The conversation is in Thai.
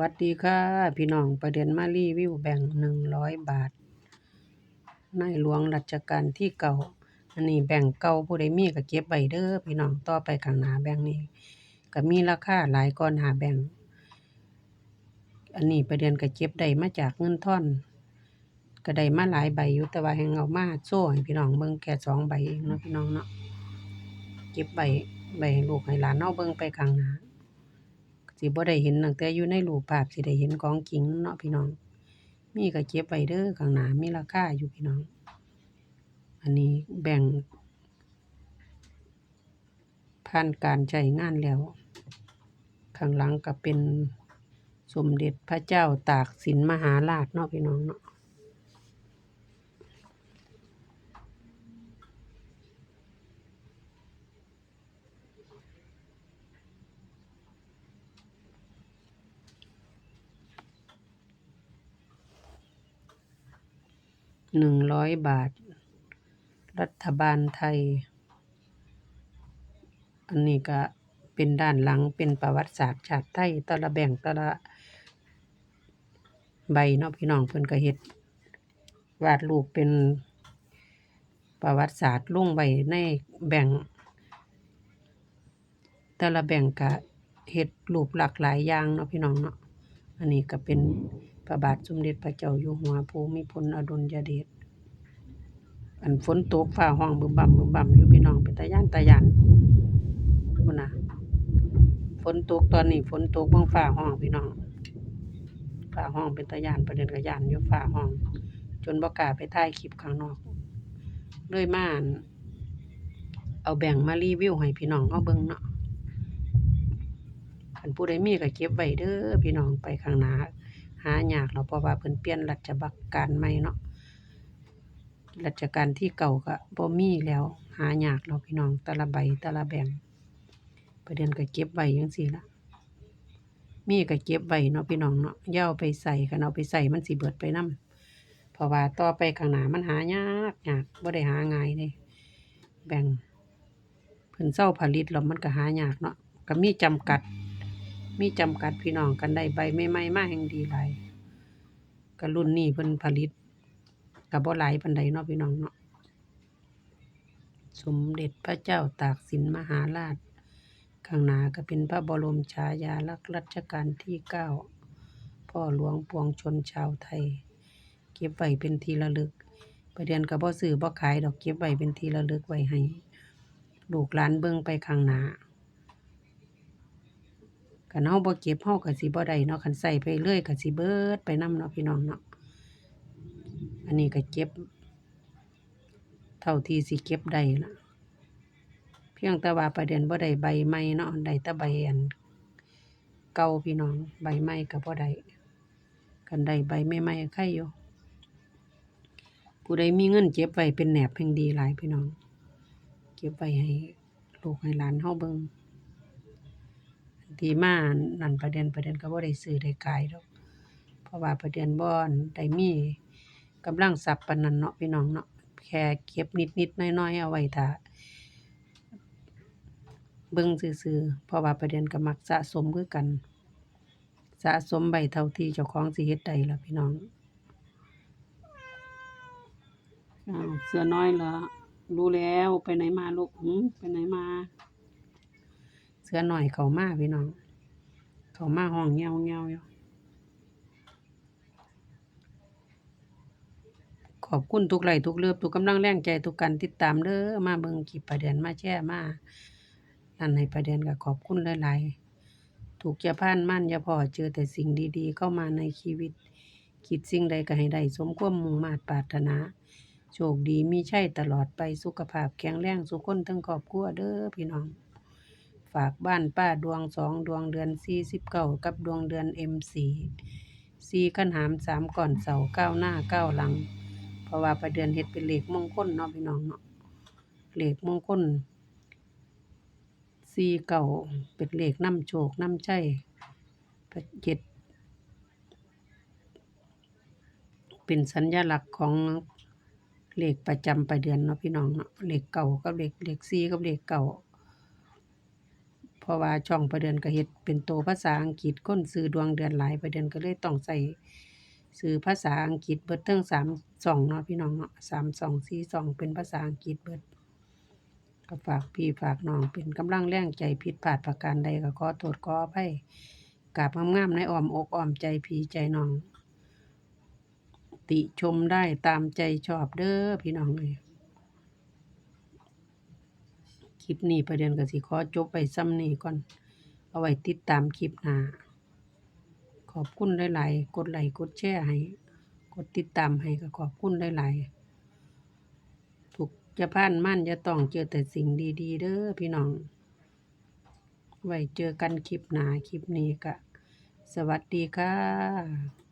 วัสดีค่ะ พี่น้องประเด็นมารีวิวแบ่งหนึ่งร้อยบาท ในหลวงรัชกาลที่เก่า อันนี้แบ่งเก่าผู้ใดมีก็เก็บไว้เด้อพี่น้องต่อไปข้างหน้าแบ่งนี้ก็มีราคาหลายก่อนหาแบ่ง อันนี้ประเด็นก็เก็บได้มาจากเงินท่อน ก็ได้มาหลายใบอยู่แต่ว่าแฮงเอามาโชว์ให้พี่น้องเบิ่งแค่สองใบเองเนาะพี่น้องเนาะเก็บไว้ไว้ให้ลูกให้หลานเฮาเบิ่งไปข้างหน้า สิบ่ได้เห็นตั้งแต่อยู่ในรูปภาพสิได้เห็นของจริงเนาะพี่น้อง มีก็เก็บไว้เด้อข้างหน้ามีราคาอยู่พี่น้อง อันนี้แบ่งผ่านการใช้งานแล้ว ข้างหลังก็เป็นสมเด็จพระเจ้าตากสินมหาราชเนาะพี่น้องเนาะ หนึ่งร้อยบาท รัฐบาลไทย อันนี้ก็เป็นด้านหลังเป็นประวัติศาสตร์ชาติไทยต่ละแบ่งต่ละใบเนาะพี่น้องเพิ่นก็เฮ็ดวาดรูปเป็นประวัติศาสตร์ลงไว้ในแบ่ง แต่ละแบ่งก็เฮ็ดรูปหลากหลายอย่างเนาะพี่น้องเนาะอันนี้ก็เป็น พระบาทสมเด็จพระเจ้าอยู่หัวภูมิพลอดุลยเดชอันฝนตกฟ้าร้องบึมบั่มบึมบั่มอยู่พี่น้องเป็นตาย้านตาย้านพุ่นน่ะฝนตกตอนนี้ฝนตกบิ่งฟ้าร้องพี่น้องฟ้าร้องเป็นตาย้านประเด็นก็ย้านอยู่ฟ้าร้อง จนบ่กล้าไปถ่ายคลิปข้างนอกเลยมาอั่นเอาแบ่งมารีวิวให้พี่น้องเฮาเบิ่งเนาะคันผู้ใดมีก็เก็บไว้เด้อพี่น้องไปข้างหน้า หายากแล้วเพราะว่าเพิ่นเปลี่ยนรัชบักการใหม่เนาะรัชกาลที่เก่าก็บ่มีแล้ว หายากแล้วพี่น้องแต่ละใบแต่ละแบ่งประเด็นก็เก็บไว้จังซี้ล่ะมีก็เก็บไว้เนาะพี่น้องเนาะย่าเอาไปใส่คันเอาไปใส่มันสิเบิดไปนำเพราะว่าต่อไปข้างหน้ามันหายากยากบ่ได้หาง่ายเดะแบ่งเพิ่นเซาผลิตแล้วมันก็หายากเนาะก็มีจำกัด มีจำกัดพี่น้องคันได้ใบใหม่ๆมาแฮ่งดีหลายก็รุ่นนี้เพิ่นผลิตก็บ่หลายปานใดเนาะพี่น้องเนาะสมเด็จพระเจ้าตากสินมหาราช ข้างหน้าก็เป็นพระบรมฉายาลักษณ์รัชกาลที่เก้าพ่อหลวงปวงชนชาวไทย เก็บไว้เป็นที่ระลึกประเดี๋ยวก็บ่ซื้อบ่ขายดอกเก็บไว้เป็นที่ระลึกไว้ให้ลูกหลานเบิ่งไปข้างหน้า คันเราบ่เก็บเราก็สิบ่ได้เนาะคันใช้ไปเรื่อยก็สิเบิดไปนำเนาะพี่น้องเนาะอันนี้ก็เก็บ เท่าที่สิเก็บได้ล่ะเพียงแต่ว่าประเด็นบ่ได้ใบใหม่เนาะได้แต่ใบอันเก่าพี่น้องใบใหม่ก็บ่ได้คันได้ใบใหม่ๆใครอยู่ผู้ใดมีเงินเก็บไว้เป็นแหนบแฮ่งดีหลายพี่น้อง เก็บไว้ให้ลูกให้หลานเราเบิ่ง ที่มานั่นประเด็นประเด็นก็บ่ได้ซื้อได้ขายดอก เพราะว่าประเด็นบ่อนได้มีกำลังทรัพย์ปานนั้นเนาะพี่น้องเนาะแค่เก็บนิดๆน้อยๆเอาไว้ท่าเบิ่งซื่อๆเพราะว่าประเด็นก็มักสะสมคือกัน สะสมไว้เท่าที่เจ้าของสิเฮ็ดได้ล่ะพี่น้องอ้าเสือน้อยเหรอรู้แล้วไปไหนมาลูกหือไปไหนมา เสือหน้อยเขามาพี่น้อง เขามาร้องแง่วๆอยู่ขอบคุณทุกไหลทุกเลิฟทุกกำลังแรงใจทุกการติดตามเด้อมาเบิ่งคลิประเด็นมาแชร์มานั่นให้ประเด็นก็ขอบคุณหลายๆทุกข์อย่าพานมั่นอย่าพอเจอแต่สิ่งดีๆ เข้ามาในชีวิต คิดสิ่งใดก็ให้ได้สมความมุ่งมา่ปรารถนา โชคดีมีใชัยตลอดไปสุขภาพแข็งแรงซุคนทั้งครอบครัวเด้อพี่น้อง ฝากบ้านป้าดวงสองดวงเดือนสี่สิบเก้ากับดวงเดือน M4 สี่คันหามสามก่อนเสาเก้าหน้าเก้าหลัง เพราะว่าประเดือนเฮ็ดเป็นเหลขมงคลเนาะพี่น้องเนาะเหลขมงคลสี่เก้าเป็นเหลขนำโชคน้ำชัยก็เฮ็ดเป็นสัญญลักษณ์ของเหลขประจำประเดือนเนาะพี่น้องเนาะเหลขเก้ากับเหลขเหลขสี่กับเหลขเก้า ราะว่าช่องประเดือนก็เฮ็ดเป็นโตภาษาอังกฤษค้นซื้อดวงเดือนหลายประเดือนก็เลยต้องใช้ซื้อภาษาอังกฤษเบิดเทิง3ช่องเนาะพี่น้องเนาะ3ช่อง4ช่สองเป็นภาษาอังกฤษเบิดก็ฝากพี่ฝากน้องเป็นกำลังแรงใจผิดพลาดประการใดก็ขอโทษขออภัยกราบงามๆในอ้อมอกอ้อมใจพี่ใจน้อง ติชมได้ตามใจชอบเด้อพี่น้องเอ้ยค ลิปนี้ประเด็นก็สิขอจบไว้ซ้ำนี้ก่อน เอาไว้ติดตามคลิปหน้า ขอบคุณหลายๆ กดไลค์กดแชร์ให้ กดติดตามให้ก็ขอบคุณหลายๆทุกจะผ่านมั่นจะต้องเจอแต่สิ่งดีๆ เด้อพี่น้อง ไว้เจอกันคลิปหน้าคลิปนี้ก็สวัสดีค่ะ